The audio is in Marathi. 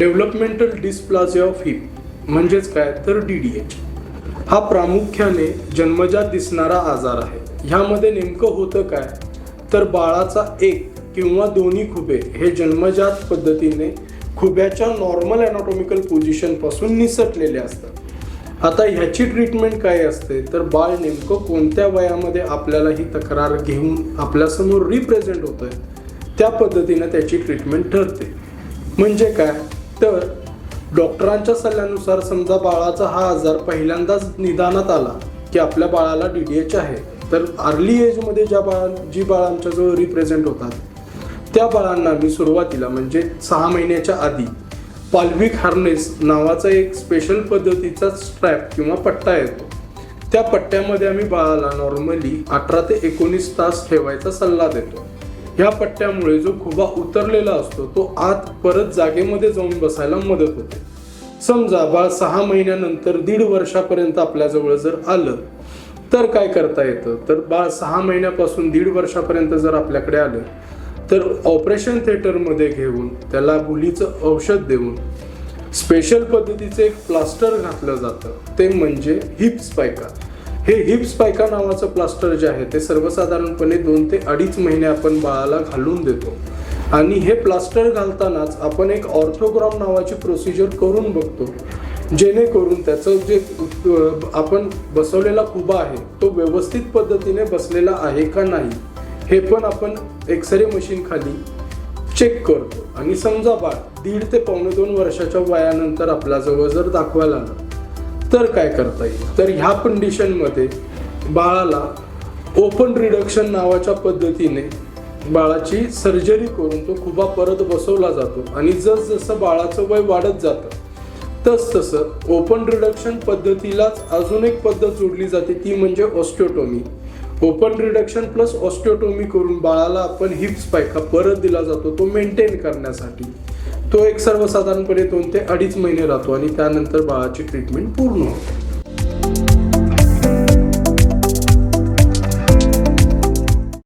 डेव्हलपमेंटल डिस्प्लाझिया ऑफ हिप म्हणजेच काय? तर डी डी एच हा प्रामुख्याने जन्मजात दिसणारा आजार आहे. ह्यामध्ये नेमकं होतं काय? तर बाळाचा एक किंवा दोन्ही खुबे हे जन्मजात पद्धतीने खुब्याच्या नॉर्मल अॅनाटॉमिकल पोझिशनपासून निसटलेले असतात. आता ह्याची ट्रीटमेंट काय असते? तर बाळ नेमकं कोणत्या वयामध्ये आपल्याला ही तक्रार घेऊन आपल्यासमोर रिप्रेझेंट होतं त्या पद्धतीनं त्याची ट्रीटमेंट ठरते. म्हणजे काय? तर डॉक्टरांच्या सल्ल्यानुसार समजा बाळाचा हा आजार पहिल्यांदाच निदानात आला की आपल्या बाळाला डी डी एच आहे तर अर्ली एजमध्ये ज्या बाळा जी बाळ आमच्याजवळ रिप्रेझेंट होतात त्या बाळांना मी सुरुवातीला म्हणजे सहा महिन्याच्या आधी पाल्विक हार्नेस नावाचा एक स्पेशल पद्धतीचा स्ट्रॅप किंवा पट्टा येतो. त्या पट्ट्यामध्ये आम्ही बाळाला नॉर्मली अठरा ते एकोणीस तास ठेवायचा सल्ला देतो. ह्या पट्ट्यामुळे जो खुबा उतरलेला असतो तो आत परत जागेमध्ये जाऊन बसायला मदत होते. समजा बाळ सहा महिन्यानंतर दीड वर्षापर्यंत आपल्याजवळ जर आलं तर काय करता येतं? तर बाळ सहा महिन्यापासून दीड वर्षापर्यंत जर आपल्याकडे आलं तर ऑपरेशन थिएटरमध्ये घेऊन त्याला गुलीचं औषध देऊन स्पेशल पद्धतीचं एक प्लास्टर घातलं जातं. ते म्हणजे हिप स्पायका. हे हिप स्पायका नावाचं प्लास्टर जे आहे ते सर्वसाधारणपणे दोन ते अडीच महिने आपण बाळाला घालून देतो. आणि हे प्लास्टर घालतानाच आपण एक ऑर्थोग्राम नावाची प्रोसिजर करून बघतो जेणेकरून त्याचं जे आपण बसवलेला खुबा आहे तो व्यवस्थित पद्धतीने बसलेला आहे का नाही हे पण आपण एक्सरे मशीन खाली चेक करतो. आणि समजा बाळ दीड ते पावणे दोन वर्षाच्या वयानंतर आपल्याजवळ जर दाखवायला आलं तर काय करता येईल? तर ह्या कंडिशनमध्ये बाळाला ओपन रिडक्शन नावाच्या पद्धतीने बाळाची सर्जरी करून तो खुबा परत बसवला जातो. आणि जसजसं बाळाचं वय वाढत जातं तस तसं ओपन रिडक्शन पद्धतीलाच अजून एक पद्धत जोडली जाते ती म्हणजे osteotomy open reduction plus osteotomy करून बाळाला आपण हिप्स पायखा परत दिला जातो तो मेंटेन करण्यासाठी. तो एक सर्वसाधारणपणे दोन ते अडीच महिने राहतो आणि त्यानंतर बाळाची ट्रीटमेंट पूर्ण होते.